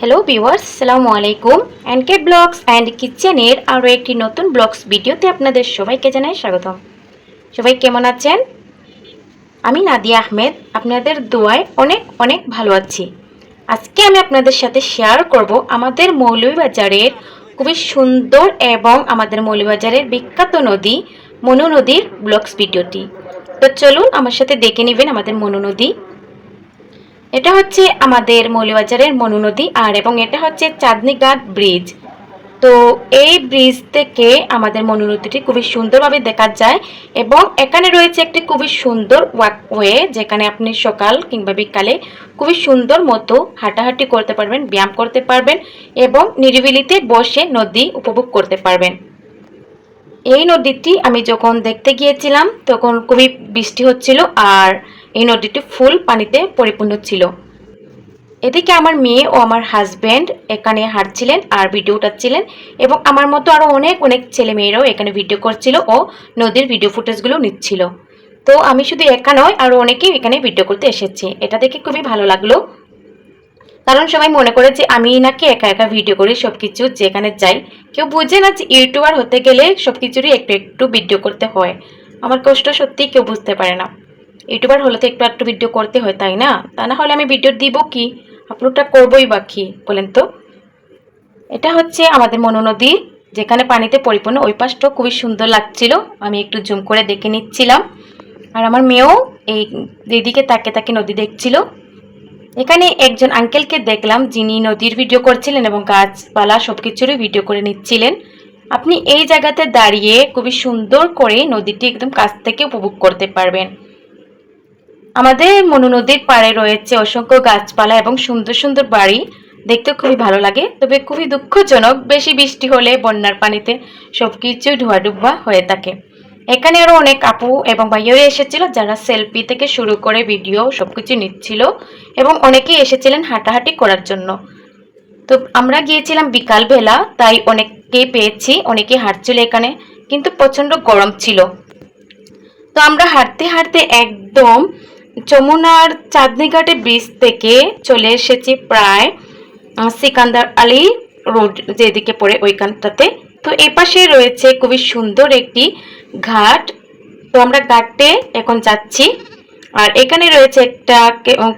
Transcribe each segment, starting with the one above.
Hello viewers সালামু আলাইকুম NK blogs and কিচেনের আরও একটি নতুন ব্লগস ভিডিওতে আপনাদের সবাইকে জানাই স্বাগতম। সবাই কেমন আছেন? আমি নাদিয়া আহমেদ। আপনাদের দোয়ায় অনেক অনেক ভালো আছি। আজকে আমি আপনাদের সাথে শেয়ার করব আমাদের মৌলভীবাজারের খুবই সুন্দর এবং আমাদের মৌলভীবাজারের বিখ্যাত নদী, মনু নদীর ব্লগস ভিডিওটি। তো চলুন আমার সাথে দেখে নেবেন আমাদের মনু নদী। এটা হচ্ছে আমাদের মৌলবাজারের মনু নদী আর এবং এটা হচ্ছে চাঁদনীঘাট ব্রিজ। তো এই ব্রিজ থেকে আমাদের মনু নদীটি খুবই সুন্দরভাবে দেখা যায় এবং এখানে রয়েছে একটি খুবই সুন্দর ওয়াকওয়ে যেখানে আপনি সকাল কিংবা বিকালে খুবই সুন্দর মতো হাঁটাহাঁটি করতে পারবেন, ব্যায়াম করতে পারবেন এবং নিরিবিলিতে বসে নদী উপভোগ করতে পারবেন। এই নদীটি আমি যখন দেখতে গিয়েছিলাম তখন খুবই বৃষ্টি হচ্ছিল আর এই নদীটি ফুল পানিতে পরিপূর্ণ ছিল। এদিকে আমার মেয়ে ও আমার হাজব্যান্ড এখানে হাঁটছিলেন আর ভিডিও উঠাচ্ছিলেন এবং আমার মতো আরও অনেক অনেক ছেলে মেয়েরাও এখানে ভিডিও করছিল ও নদীর ভিডিও ফুটেজগুলো নিচ্ছিল। তো আমি শুধু একা নয় আরও অনেকেই এখানে ভিডিও করতে এসেছি। এটা দেখে খুবই ভালো লাগল। কারণ সবাই মনে করে যে আমি নাকি একা একা ভিডিও করি সব কিছু যেখানে যাই। কেউ বুঝে না যে ইউটিউবার হতে গেলে সব কিছুরই একটু একটু ভিডিও করতে হয়। আমার কষ্ট সত্যি কেউ বুঝতে পারে না। ইউটিউবার হলে তো একটু একটু ভিডিও করতে হয়, তাই না? তা না হলে আমি ভিডিও দিব কি? আপলোডটা করবোই বা কি? বলেন তো। এটা হচ্ছে আমাদের মনো নদী, যেখানে পানিতে পরিপূর্ণ ওই পাশটা খুবই সুন্দর লাগছিল। আমি একটু জুম করে দেখে নিচ্ছিলাম। আর আমার মেয়েও এই দিদিকে তাকে তাকে নদী দেখছিল। এখানে একজন আঙ্কেলকে দেখলাম, যিনি নদীর ভিডিও করছিলেন এবং গাছপালা সব কিছুরই ভিডিও করে নিচ্ছিলেন। আপনি এই জায়গাতে দাঁড়িয়ে খুবই সুন্দর করে নদীটি একদম কাছ থেকে উপভোগ করতে পারবেন। আমাদের মনু নদীর পাড়ে রয়েছে অসংখ্য গাছপালা এবং সুন্দর সুন্দর বাড়ি। দেখতে খুবই ভালো লাগে, তবে খুবই দুঃখজনক বেশি বৃষ্টি হলে বন্যার পানিতে সব কিছুই ধোয়াডুবা হয়ে থাকে। এখানে আরও অনেক আপু এবং ভাইয়েরা এসেছিল যারা সেলফি থেকে শুরু করে ভিডিও সব কিছু নিচ্ছিল এবং অনেকেই এসেছিলেন হাঁটাহাঁটি করার জন্য। তো আমরা গিয়েছিলাম বিকালবেলা তাই অনেককে পেয়েছি অনেকে হাঁটছিল এখানে, কিন্তু প্রচণ্ড গরম ছিল। তো আমরা হাঁটতে হাঁটতে একদম যমুনার চাঁদনীঘাটে ব্রিজ থেকে চলে এসেছি প্রায় সিকান্দার আলী রোড যেদিকে পড়ে ওইখানটাতে। তো এপাশে রয়েছে খুবই সুন্দর একটি ঘাট। তো আমরা ঘাটে এখন যাচ্ছি। আর এখানে রয়েছে একটা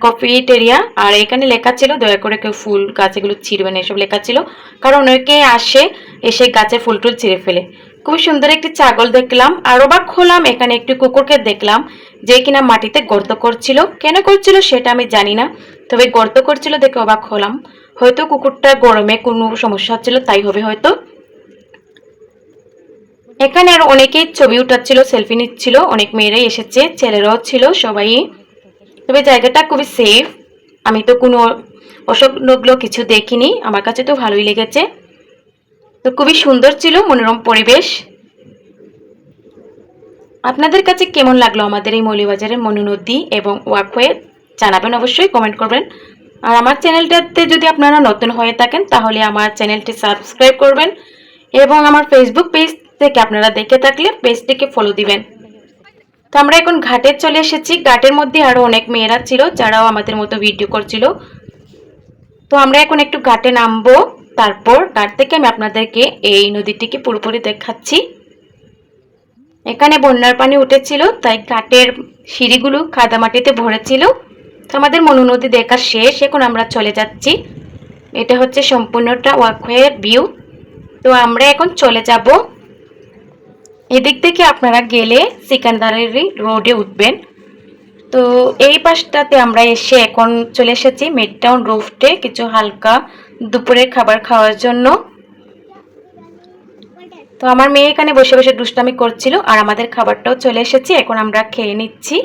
কফি এরিয়া আর এখানে লেখা ছিল, দয়া করে কেউ ফুল গাছ এগুলো ছিঁড়বে না, এসব লেখা ছিল। কারণ অনেকে আসে, এসে গাছে ফুল টুল ছিঁড়ে ফেলে। খুবই সুন্দর একটি ছাগল দেখলাম আর অবাক হলাম এখানে একটি কুকুরকে দেখলাম যে কিনা মাটিতে গর্ত করছিল। কেন করছিল সেটা আমি জানি না, তবে গর্ত করছিল দেখে অবাক হলাম। হয়তো কুকুরটা গরমে কোনো সমস্যা হচ্ছিল, তাই হবে হয়তো। এখানে আর অনেকেই ছবি উঠাচ্ছিল, সেলফি নিচ্ছিল, অনেক মেয়েরাই এসেছে, ছেলেরাও ছিল, সবাই। তবে জায়গাটা খুবই সেফ আমি তো কোনো অসংলগ্ন কিছু দেখিনি, আমার কাছে তো ভালোই লেগেছে। তো খুবই সুন্দর ছিল, মনোরম পরিবেশ। আপনাদের কাছে কেমন লাগল আমাদের এই মৌলিবাজারের মনু নদী এবং ওয়াকওয়ে? জানাবেন অবশ্যই, কমেন্ট করবেন। আর আমার চ্যানেলটাতে যদি আপনারা নতুন হয়ে থাকেন, তাহলে আমার চ্যানেলটি সাবস্ক্রাইব করবেন এবং আমার ফেসবুক পেজ থেকে আপনারা দেখে থাকলে পেজটিকে ফলো দিবেন। তো আমরা এখন ঘাটে চলে এসেছি। ঘাটের মধ্যে আরও অনেক মেয়েরা ছিল, যারাও আমাদের মতো ভিডিও করছিল। তো আমরা এখন একটু ঘাটে নামবো। তারপর তার থেকে আমি আপনাদেরকে এই নদীটিকে পুরোপুরি দেখাচ্ছি। এখানে বন্যার পানি উঠেছিল, তাই ঘাটের সিঁড়িগুলো কাদামাটিতে ভরেছিল। তো আমাদের মনু নদী দেখা শেষ, এখন আমরা চলে যাচ্ছি। এটা হচ্ছে সম্পূর্ণটা ওয়াকওয়ের ভিউ। তো আমরা এখন চলে যাব। এদিক থেকে আপনারা গেলে সিকান্দারের রোডে উঠবেন। তো এই পাশটাতে আমরা এসে এখন চলে এসেছি মিডটাউন রুফটে কিছু হালকা দুপুরের খাবার খাওয়ার জন্য। তো আমার মেয়ে এখানে বসে বসে দুষ্টামি করছিল আর আমাদের খাবারটাও চলে এসেছি, এখন আমরা খেয়ে নিচ্ছি।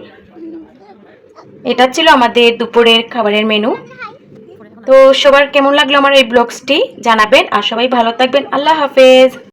এটা ছিল আমাদের দুপুরের খাবারের মেনু। তো সবার কেমন লাগল আমার এই ব্লগসটি জানাবেন, আর সবাই ভালো থাকবেন। আল্লাহ হাফেজ।